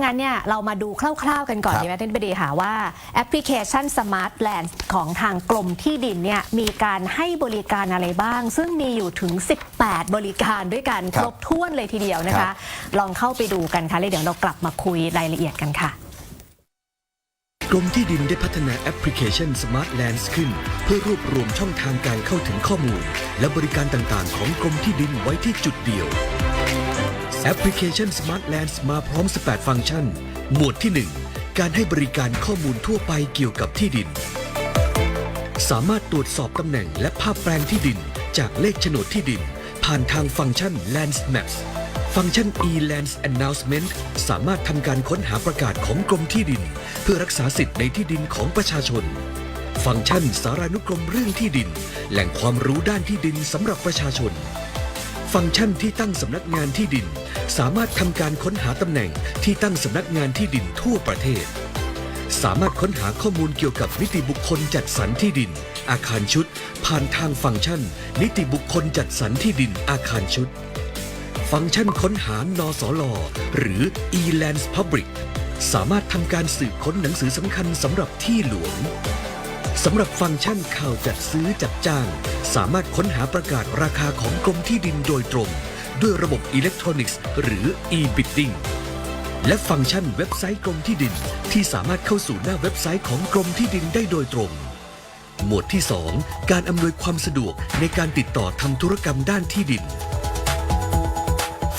างั้นเนี่ยเรามาดูคร่าวๆกันก่อนครับ ดีไหมท่านบดีค่ะว่าแอปพลิเคชัน Smart Land ของทางกรมที่ดินเนี่ยมีการให้บริการอะไรบ้าง ซึ่งมีอยู่ถึง 18 บริการด้วยกันคครับรบถ้วนเลยทีเดียวนะครัคะ บ ลองเข้าไปดูกันค่ะแล้วเดี๋ยวเรากลับมาคุยรายละเอียดกันค่ะ กรมที่ดินได้พัฒนาแอปพลิเคชัน Smart Lands ขึ้น เพื่อรวบรวมช่องทางการเข้าถึงข้อมูล และบริการต่างๆ ของกรมที่ดินไว้ที่จุดเดียว แอปพลิเคชัน Smart Lands มาพร้อม 18 ฟังก์ชัน หมวดที่ 1 การให้บริการข้อมูลทั่วไปเกี่ยวกับที่ดิน สามารถตรวจสอบตำแหน่งและภาพแปลงที่ดิน จากเลขโฉนดที่ดิน ผ่านทางฟังก์ชัน Lands Maps ฟังก์ชัน e-lands announcement สามารถทำการค้นหาประกาศของกรมที่ดิน เพื่อรักษาสิทธิ์ในที่ดินของประชาชน ฟังก์ชันสารานุกรมเรื่องที่ดิน แหล่งความรู้ด้านที่ดินสำหรับประชาชน ฟังก์ชันที่ตั้งสำนักงานที่ดิน สามารถทำการค้นหาตำแหน่งที่ตั้งสำนักงานที่ดินทั่วประเทศ สามารถค้นหาข้อมูลเกี่ยวกับนิติบุคคลจัดสรรที่ดิน อาคารชุด ผ่านทางฟังก์ชัน นิติบุคคลจัดสรรที่ดินอาคารชุด ฟังก์ชันค้นหานสลหรือ e-lands public สามารถทำการสืบค้นหนังสือสำคัญสำหรับที่หลวง สำหรับฟังก์ชันข่าวจัดซื้อจัดจ้าง สามารถค้นหาประกาศราคาของกรมที่ดินโดยตรง ด้วยระบบอิเล็กทรอนิกส์หรือ e-bidding และฟังก์ชันเว็บไซต์กรมที่ดิน ที่สามารถเข้าสู่หน้าเว็บไซต์ของกรมที่ดินได้โดยตรง หมวดที่ 2 การอำนวยความสะดวกในการติดต่อทำธุรกรรมด้านที่ดิน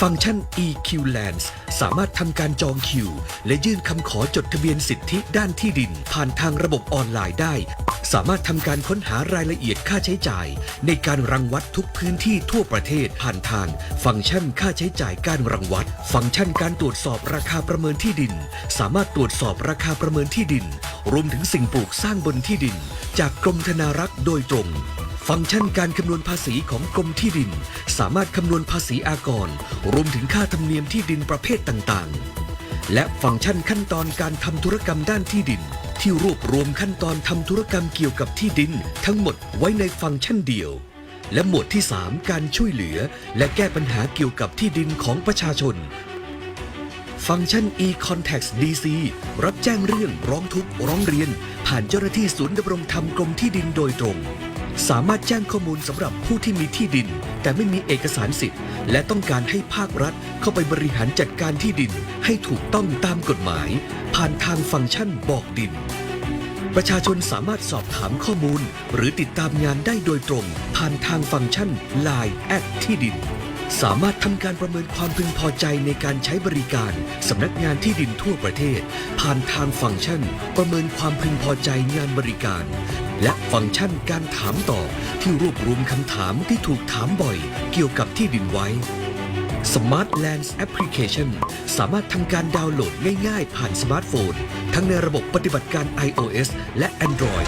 ฟังก์ชัน EQ Lands สามารถทำการจองคิว และยื่นคำขอจดทะเบียนสิทธิด้านที่ดิน ผ่านทางระบบออนไลน์ได้ สามารถทำการค้นหารายละเอียดค่าใช้จ่าย ในการรังวัดทุกพื้นที่ทั่วประเทศผ่านทาง ฟังก์ชันค่าใช้จ่ายการรังวัด ฟังก์ชันการตรวจสอบราคาประเมินที่ดิน สามารถตรวจสอบราคาประเมินที่ดิน รวมถึงสิ่งปลูกสร้างบนที่ดิน จากกรมธนารักษ์โดยตรง ฟังก์ชันการคำนวณภาษีของกรมที่ดิน สามารถคำนวณภาษีอากร รวมถึงค่าธรรมเนียมที่ดินประเภทต่างๆ และฟังก์ชันขั้นตอนการทำธุรกรรมด้านที่ดิน ที่รวบรวมขั้นตอนทำธุรกรรมเกี่ยวกับที่ดิน ทั้งหมดไว้ในฟังก์ชันเดียว และหมวดที่ 3 การช่วยเหลือ และแก้ปัญหาเกี่ยวกับที่ดินของประชาชน ฟังก์ชัน e-contact DC รับแจ้งเรื่องร้องทุกข์ร้องเรียน ผ่านเจ้าหน้าที่ศูนย์ดำรงธรรมกรมที่ดินโดยตรง สามารถแจ้งข้อมูลสำหรับผู้ที่มีที่ดิน แต่ไม่มีเอกสารสิทธิ์ และต้องการให้ภาครัฐเข้าไปบริหารจัดการที่ดิน ให้ถูกต้องตามกฎหมาย ผ่านทางฟังก์ชันบอกดิน ประชาชนสามารถสอบถามข้อมูล หรือติดตามงานได้โดยตรง ผ่านทางฟังก์ชัน Line แอดที่ดิน สามารถทำการประเมินความพึงพอใจในการใช้บริการสำนักงานที่ดินทั่วประเทศ ผ่านทางฟังก์ชัน ประเมินความพึงพอใจงานบริการ และฟังก์ชันการถามตอบที่รวบรวมคำถามที่ถูกถามบ่อย เกี่ยวกับที่ดินไว้ Smart Lands Application สามารถทำการดาวน์โหลดง่ายๆ ผ่านสมาร์ทโฟน ทั้งในระบบปฏิบัติการ iOS และ Android